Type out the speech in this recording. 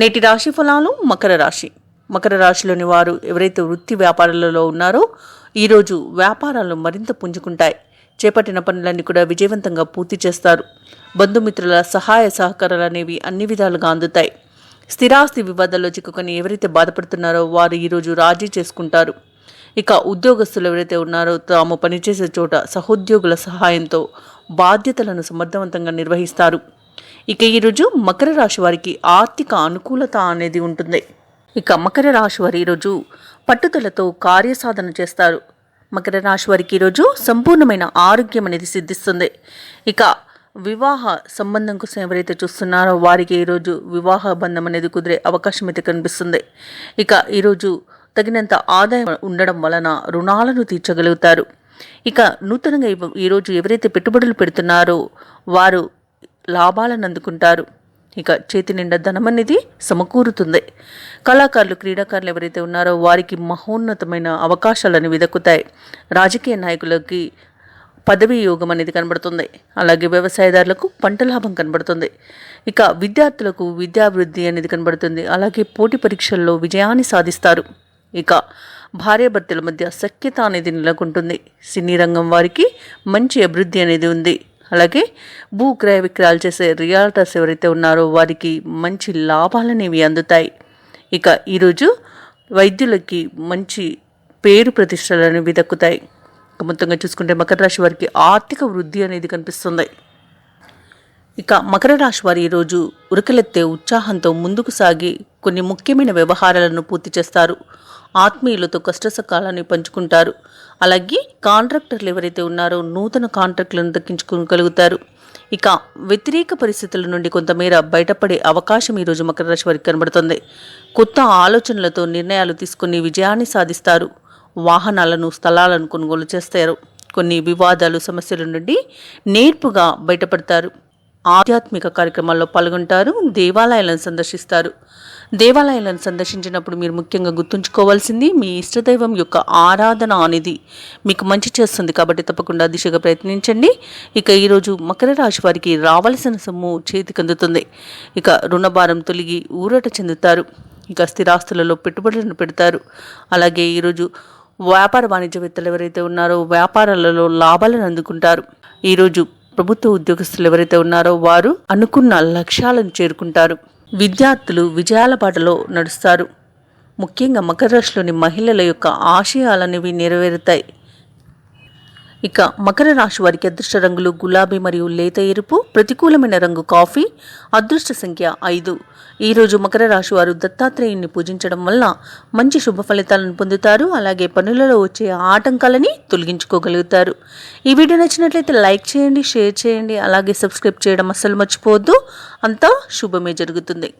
నేటి రాశి ఫలాలు మకర రాశి. మకర రాశిలోని వారు ఎవరైతే వృత్తి వ్యాపారాలలో ఉన్నారో ఈరోజు వ్యాపారాలు మరింత పుంజుకుంటాయి. చేపట్టిన పనులన్నీ కూడా విజయవంతంగా పూర్తి చేస్తారు. బంధుమిత్రుల సహాయ సహకారాలు అనేవి అన్ని విధాలుగా అందుతాయి. స్థిరాస్తి వివాదాల్లో చిక్కుకొని ఎవరైతే బాధపడుతున్నారో వారు ఈరోజు రాజీ చేసుకుంటారు. ఇక ఉద్యోగస్తులు ఎవరైతే ఉన్నారో తాము పనిచేసే చోట సహోద్యోగుల సహాయంతో బాధ్యతలను సమర్థవంతంగా నిర్వహిస్తారు. ఇక ఈరోజు మకర రాశి వారికి ఆర్థిక అనుకూలత అనేది ఉంటుంది. ఇక మకర రాశి వారు ఈరోజు పట్టుదలతో కార్యసాధన చేస్తారు. మకర రాశి వారికి ఈరోజు సంపూర్ణమైన ఆరోగ్యం అనేది సిద్ధిస్తుంది. ఇక వివాహ సంబంధం కోసం ఎవరైతే చూస్తున్నారో వారికి ఈరోజు వివాహ బంధం అనేది కుదిరే అవకాశం అయితే కనిపిస్తుంది. ఇక ఈరోజు తగినంత ఆదాయం ఉండడం వలన రుణాలను తీర్చగలుగుతారు. ఇక నూతనంగా ఈరోజు ఎవరైతే పెట్టుబడులు పెడుతున్నారో వారు లాభాలను అందుకుంటారు ఇక చేతి నిండా ధనం అనేది సమకూరుతుంది. కళాకారులు క్రీడాకారులు ఎవరైతే ఉన్నారో వారికి మహోన్నతమైన అవకాశాలను వెదక్కుతాయి. రాజకీయ నాయకులకి పదవీ యోగం అనేది కనబడుతుంది. అలాగే వ్యవసాయదారులకు పంట లాభం కనబడుతుంది. ఇక విద్యార్థులకు విద్యాభివృద్ధి అనేది కనబడుతుంది. అలాగే పోటీ పరీక్షల్లో విజయాన్ని సాధిస్తారు. ఇక భార్యాభర్తల మధ్య సఖ్యత అనేది నెలకొంటుంది. సినీ రంగం వారికి మంచి అభివృద్ధి అనేది ఉంది. అలాగే భూ క్రయ విక్రయాలు చేసే రియాల్టర్స్ ఎవరైతే ఉన్నారో వారికి మంచి లాభాలనేవి అందుతాయి. ఇక ఈరోజు వైద్యులకి మంచి పేరు ప్రతిష్టలు అనేవి దక్కుతాయి మొత్తంగా చూసుకుంటే మకర రాశి వారికి ఆర్థిక వృద్ధి అనేది కనిపిస్తుంది. ఇక మకర రాశి వారు ఈరోజు ఉరకలెత్తే ఉత్సాహంతో ముందుకు సాగి కొన్ని ముఖ్యమైన వ్యవహారాలను పూర్తి చేస్తారు. ఆత్మీయులతో కష్టసుఖాలని పంచుకుంటారు. అలాగే కాంట్రాక్టర్లు ఎవరైతే ఉన్నారో నూతన కాంట్రాక్టులను దక్కించుకోగలుగుతారు. ఇక వ్యతిరేక పరిస్థితుల నుండి కొంతమేర బయటపడే అవకాశం ఈరోజు మకర రాశి వారికి కనబడుతుంది. కొత్త ఆలోచనలతో నిర్ణయాలు తీసుకుని విజయాన్ని సాధిస్తారు. వాహనాలను స్థలాలను కొనుగోలు చేస్తారు. కొన్ని వివాదాలు సమస్యల నుండి నేర్పుగా బయటపడతారు. ఆధ్యాత్మిక కార్యక్రమాల్లో పాల్గొంటారు దేవాలయాలను సందర్శిస్తారు. దేవాలయాలను సందర్శించినప్పుడు మీరు ముఖ్యంగా గుర్తుంచుకోవాల్సింది మీ ఇష్టదైవం యొక్క ఆరాధన అనేది మీకు మంచి చేస్తుంది కాబట్టి తప్పకుండా దిశగా ప్రయత్నించండి. ఇక ఈరోజు మకర రాశి వారికి రావలసిన సొమ్ము చేతికి అందుతుంది. ఇక రుణభారం తొలగి ఊరట చెందుతారు. ఇక స్థిరాస్తులలో పెట్టుబడులను పెడతారు. అలాగే ఈరోజు వ్యాపార వాణిజ్యవేత్తలు ఎవరైతే ఉన్నారో వ్యాపారాలలో లాభాలను అందుకుంటారు. ఈరోజు ప్రభుత్వ ఉద్యోగస్తులు ఎవరైతే ఉన్నారో వారు అనుకున్న లక్ష్యాలను చేరుకుంటారు. విద్యార్థులు విజయాల బాటలో నడుస్తారు. ముఖ్యంగా మకర రాశిలోని మహిళల యొక్క ఆశయాలనేవి నెరవేరుతాయి. ఇక మకర రాశి వారికి అదృష్ట రంగులు గులాబీ మరియు లేత ఎరుపు ప్రతికూలమైన రంగు కాఫీ అదృష్ట సంఖ్య ఐదు. ఈరోజు మకర రాశి వారు దత్తాత్రేయుని పూజించడం వల్ల మంచి శుభ ఫలితాలను పొందుతారు. అలాగే పనులలో వచ్చే ఆటంకాలని తొలగించుకోగలుగుతారు. ఈ వీడియో నచ్చినట్లయితే లైక్ చేయండి షేర్ చేయండి. అలాగే సబ్స్క్రైబ్ చేయడం అస్సలు మర్చిపోవద్దు. అంతా శుభమే జరుగుతుంది.